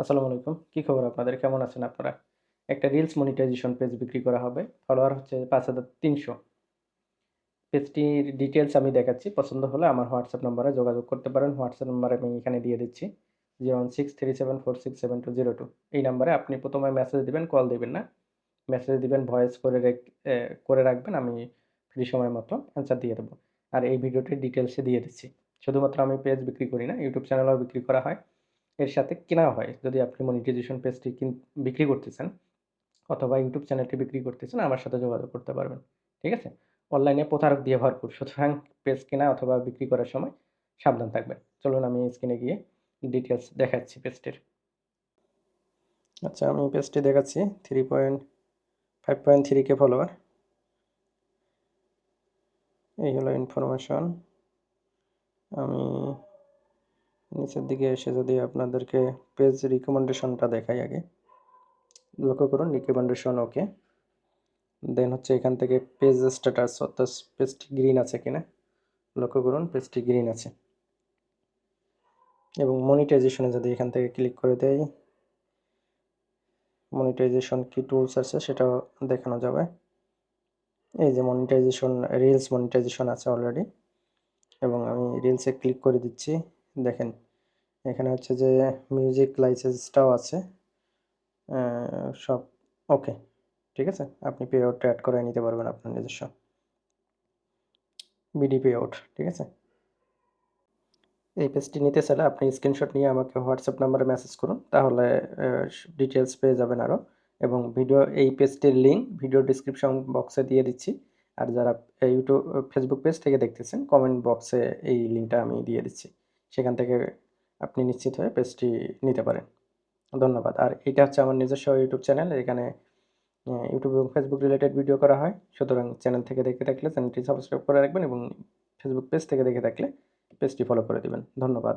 আসসালামু আলাইকুম। কী খবর আপনাদের? কেমন আছেন আপনারা? একটা রিলস মনিটাইজেশন পেজ বিক্রি করা হবে। ফলোয়ার হচ্ছে পাঁচ হাজার তিনশো। পেজটির ডিটেলস আমি দেখাচ্ছি। পছন্দ হলে আমার হোয়াটসঅ্যাপ নম্বরে যোগাযোগ করতে পারেন। হোয়াটসঅ্যাপ নাম্বার আমি এখানে দিয়ে দিচ্ছি। Zero one six three seven four six seven two zero two এই নাম্বারে আপনি প্রথমে মেসেজ দেবেন কল দিবেন, না? মেসেজ দিবেন ভয়েস করে করে রাখবেন। আমি ফ্রি সময় মতো অ্যান্সার দিয়ে দেবো। আর এই ভিডিওটির ডিটেলসে দিয়ে দিচ্ছি। শুধুমাত্র আমি পেজ বিক্রি করি না ইউটিউব চ্যানেলও বিক্রি করা হয়। এর সাথে কেনা হয়। যদি আপনি মনিটাইজেশন পেজটি বিক্রি করতেছেন অথবা ইউটিউব চ্যানেলটি বিক্রি করতেছেন, আমার সাথে যোগাযোগ করতে পারবেন। ঠিক আছে? অনলাইনে প্রতারক দিয়ে ভরপুর। সুতরাং পেজ কেনা অথবা বিক্রি করার সময় সাবধান থাকবেন। চলুন আমি স্ক্রিনে গিয়ে ডিটেলস দেখাচ্ছি পেজটির আচ্ছা আমি পেজটি দেখাচ্ছি। Three point five point three K follower এই হলো ইনফরমেশন আমি নিচের দিকে এসে যদি আপনাদেরকে পেজ রিকমেন্ডেশনটা দেখাই আগে, লক্ষ্য করুন রিকমেন্ডেশন ওকে দেন হচ্ছে এখান থেকে পেজ স্ট্যাটাস অর্থাৎ পেজটি গ্রিন আছে কিনা, লক্ষ্য করুন পেজটি গ্রিন আছে। এবং মনিটাইজেশনে যদি এখান থেকে ক্লিক করে দেয় মনিটাইজেশন কি টুলস আছে সেটাও দেখানো যাবে। এই যে মনিটাইজেশন রিলস মনিটাইজেশন আছে অলরেডি এবং আমি রিলসে ক্লিক করে দিচ্ছি। দেখেন, এখানে হচ্ছে যে মিউজিক লাইসেন্সটাও আছে। সব ওকে ঠিক আছে? আপনি পে আউটটা অ্যাড করে নিতে পারবেন আপনার নিজস্ব। বিডি পে আউট ঠিক আছে? এই পেজটি নিতে চাইলে আপনি স্ক্রিনশট নিয়ে আমাকে হোয়াটসঅ্যাপ নাম্বারে মেসেজ করুন, তাহলে ডিটেলস পেয়ে যাবেন আরও এবং ভিডিও এই পেজটির লিঙ্ক ভিডিও ডিসক্রিপশন বক্সে দিয়ে দিচ্ছি। আর যারা ইউটিউব ফেসবুক পেজ থেকে দেখতেছেন কমেন্ট বক্সে এই লিঙ্কটা আমি দিয়ে দিচ্ছি। সেখান থেকে আপনি নিশ্চিত হয়ে পেজটি নিতে পারেন। ধন্যবাদ। আর এটা হচ্ছে আমার নিজস্ব ইউটিউব চ্যানেল, এখানে ইউটিউব এবং ফেসবুক রিলেটেড ভিডিও করা হয়। সুতরাং চ্যানেল থেকে দেখে থাকলে চ্যানেলটি সাবস্ক্রাইব করে রাখবেন এবং ফেসবুক পেজ থেকে দেখে থাকলে পেজটি ফলো করে দেবেন। ধন্যবাদ।